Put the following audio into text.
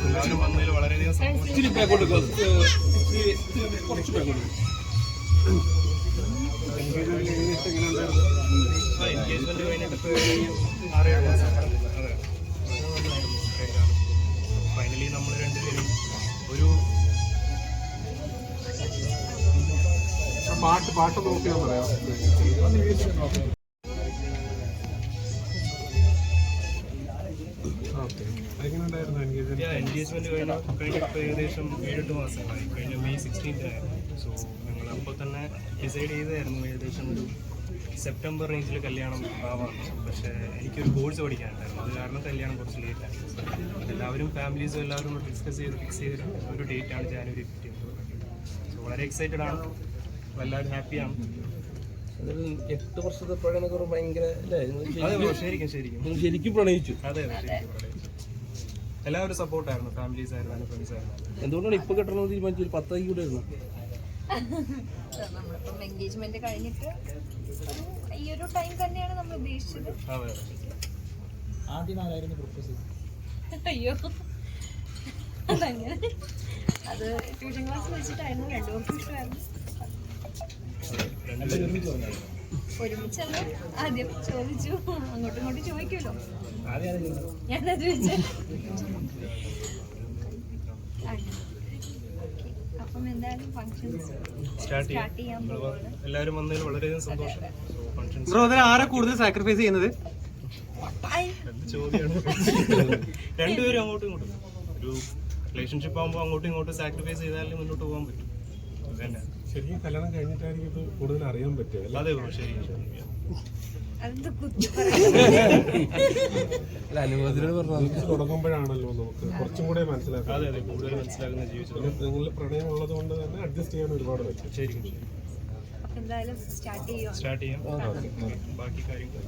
എല്ലാവരും വന്നതിൽ വളരെയധികം ഇച്ചിരി ബാക്കോട്ട് കുറച്ച് ബാക്കോട്ട് എൻഗേജ്മെന്റ് കഴിഞ്ഞിട്ട്. ആറേഴ് മാസം അതെ ഫൈനലി നമ്മൾ രണ്ടുപേരും ഒരു പാട്ട് പാട്ട് നോക്കിയാൽ പറയാം. എൻഗേജ്മെന്റ്? കഴിഞ്ഞ. കഴിഞ്ഞിപ്പോൾ ഏകദേശം ഏഴെട്ട് മാസങ്ങളായി. കഴിഞ്ഞ മെയ് സിക്സ്റ്റീൻത്തിനായിരുന്നു സോ ഞങ്ങൾ അപ്പോൾ തന്നെ ഡിസൈഡ് ചെയ്തായിരുന്നു ഏകദേശം ഒരു സെപ്റ്റംബർ റേഞ്ചിൽ കല്യാണം ആവാം പക്ഷേ എനിക്കൊരു കോഴ്സ് പഠിക്കാനുണ്ടായിരുന്നു. അത് കാരണം കല്യാണം കുറച്ച് ലേറ്റ് ആയി. എല്ലാവരും ഫാമിലീസും എല്ലാവരും ഡിസ്കസ് ചെയ്ത് ഫിക്സ് ചെയ്ത് ഒരു ഡേറ്റ് ആണ് ജാനുവരി ഫിഫ്റ്റീൻ സോ വളരെ എക്സൈറ്റഡ് ആണ്. എല്ലാവരും ഹാപ്പിയാണ്. അതൊരു എട്ട് വർഷത്തെ പ്രണയം ഭയങ്കര ശരിക്കും- ശരിക്കും ശരിക്കും. പ്രണയിച്ചു. അതെ അതെ. എല്ലാവരും സപ്പോർട്ടായിരുന്നു ഫാമിലീസ് ആയിരുന്നു ഫ്രണ്ട്സ് ആയിരുന്നു. എന്തുകൊണ്ടാണ് ഇപ്പൊ കെട്ടണമെന്ന് തീരുമാനിച്ചു ഒരു പത്തായി കൂടെ ആയിരുന്നു നമ്മളിപ്പം എൻഗേജ്മെന്റ് കഴിഞ്ഞിട്ട് ഈ ഒരു ടൈം തന്നെയാണ് നമ്മൾ ഉദ്ദേശിച്ചത്. അതെ അതെ. അയ്യോ. അതങ്ങനെ. അത് ട്യൂഷൻ ക്ലാസ് വെച്ചിട്ടായിരുന്നു രണ്ടുപേർക്കും ഇഷ്ടമായിരുന്നു. ഒരുമിച്ചല്ല? ആദ്യം ചോദിച്ചു. അങ്ങോട്ടും ഇങ്ങോട്ടും ചോദിക്കുമല്ലോ. അപ്പം എന്തായാലും സ്റ്റാർട്ട് ചെയ്യാൻ പോകുന്നത് എല്ലാവരും വന്നതിൽ വളരെയധികം സന്തോഷം. ഫങ്ഷൻസ് ബ്രോ അതിൽ ആരാ കൂടുതൽ സാക്രിഫൈസ് ചെയ്യുന്നത്? രണ്ടുപേരും അങ്ങോട്ടും ഇങ്ങോട്ടും. ഒരു റിലേഷൻഷിപ്പ് ആകുമ്പോൾ അങ്ങോട്ടും ഇങ്ങോട്ടും സാക്രിഫൈസ് ചെയ്താലേ മുന്നോട്ട് പോകാൻ പറ്റും. അതന്നെ. ശരിക്കും കല്യാണം കഴിഞ്ഞിട്ടായിരിക്കും ഇത് കൂടുതൽ അറിയാൻ പറ്റുക അതെ തുടങ്ങുമ്പോഴാണല്ലോ നമുക്ക് കുറച്ചും കൂടെ മനസ്സിലാക്കാം നിങ്ങൾ പ്രണയം ഉള്ളത് കൊണ്ട് തന്നെ അഡ്ജസ്റ്റ് ചെയ്യാൻ ഒരുപാട് പറ്റും. ശരിക്കും ശരി എന്തായാലും സ്റ്റാർട്ട് ചെയ്യാം? സ്റ്റാർട്ട് ചെയ്യാം. ബാക്കി കാര്യങ്ങൾ.